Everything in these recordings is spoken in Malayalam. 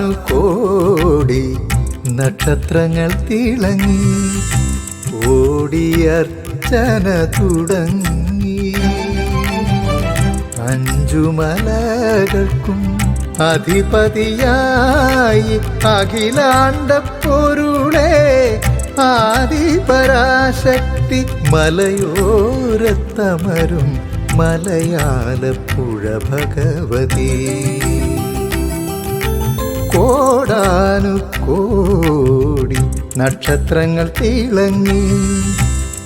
കോടി നക്ഷത്രങ്ങൾ തിളങ്ങി ഓടിയർച്ചന തുടങ്ങി. അഞ്ചു മലകൾക്കും അധിപതിയായി അഖിലാണ്ട പൊരുളെ ആദിപരാശക്തി മലയോരത്തമരും മലയാളപ്പുഴ ഭഗവതി. കോടാനു കോടി നക്ഷത്രങ്ങൾ തിളങ്ങി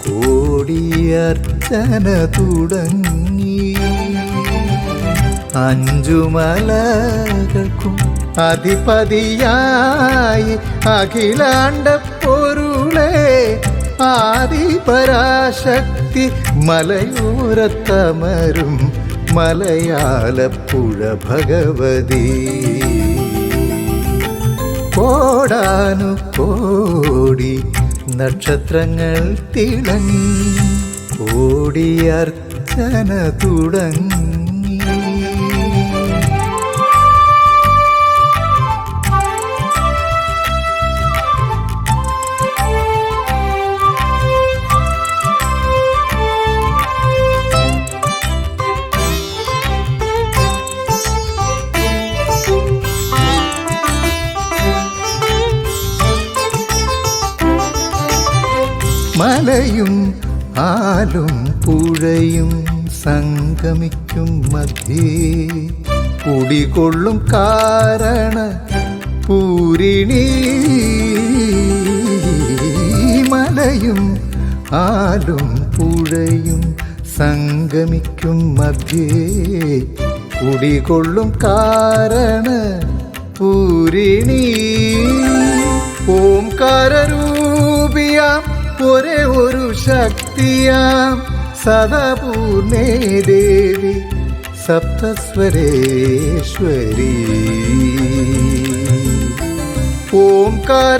കോടിയർച്ചന തുടങ്ങി. അഞ്ചു മലകൾക്കും അധിപതിയായി അഖിലാണ്ട പൊരുളെ ആദിപരാശക്തി മലയൂരത്തമരും മലയാളപ്പുഴ ഭഗവതി. കോടാനു കോടി നക്ഷത്രങ്ങൾ തിളങ്ങി കോടിയർച്ചന തുടങ്ങി. മലയും ആലും പുഴയും സംഗമിക്കും മധ്യേ. കുടികൊള്ളും കാരണ പൂരിണി. മലയും ആലും പുഴയും സംഗമിക്കും മധ്യേ. കുടികൊള്ളും കാരണ പൂരിണി. ഓംകാരൂപിയാം ഒരേ ഒരു ശക്തിയാം. സദപൂർണേ ദേവി സപ്തസ്വരേശ്വരി. ഓംകാരൂപിയാം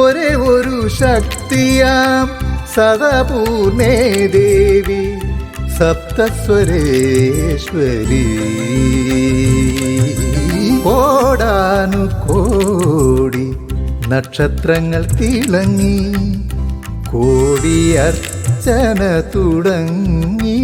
ഒരേ ഒരു ശക്തിയാം. സദപൂർണേ ദേവി സപ്തസ്വരേശ്വരി. കോടാനു കോടി നക്ഷത്രങ്ങൾ തിളങ്ങി കോടിയർച്ചന തുടങ്ങി.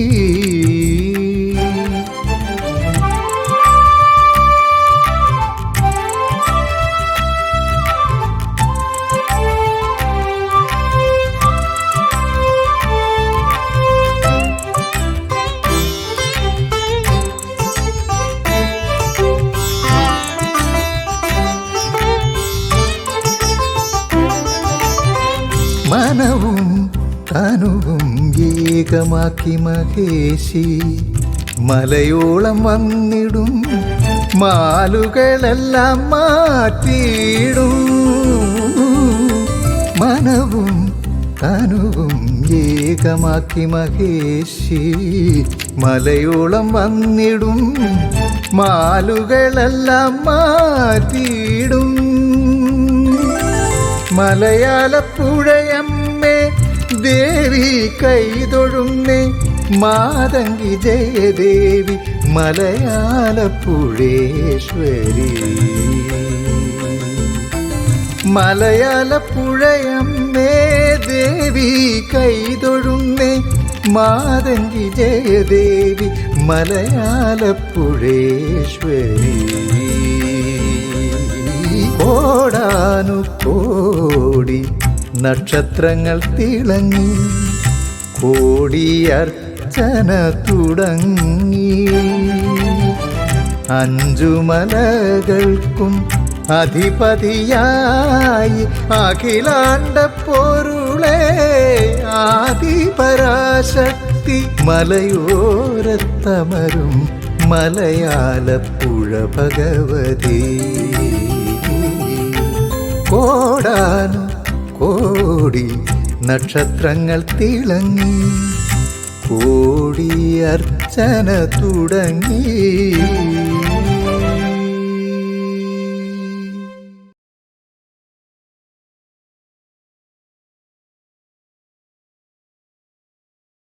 മനവും തനുവും ഏകമാക്കി മഹേശി മലയോളം വന്നിടും മാലുകളെല്ലാം മാറ്റിയിടും. മനവും തനുവും ഏകമാക്കി മഹേശി മലയോളം വന്നിടും മാലുകളെല്ലാം മാറ്റിയിടും. മലയാളപ്പുഴയമ്മേ ദേവി കൈതൊഴുന്നേ മാതങ്കി ജയദേവി മലയാളപ്പുഴേശ്വരി. മലയാളപ്പുഴയമ്മേ ദേവി കൈതൊഴുന്നേ മാതങ്കി ജയദേവി മലയാളപ്പുഴേശ്വരി. കോടാനു കോടി നക്ഷത്രങ്ങൾ തിളങ്ങി കോടി അർച്ചന തുടങ്ങി. അഞ്ചു മലകൾക്കും അധിപതിയായി അഖിലാണ്ട പൊരുളെ ആദിപരാശക്തി മലയോരത്തമരും മലയാളപ്പുഴ ഭഗവതി. കോടാനു കോടി നക്ഷത്രങ്ങൾ തിളങ്ങി കോടി അർച്ചന തുടങ്ങി.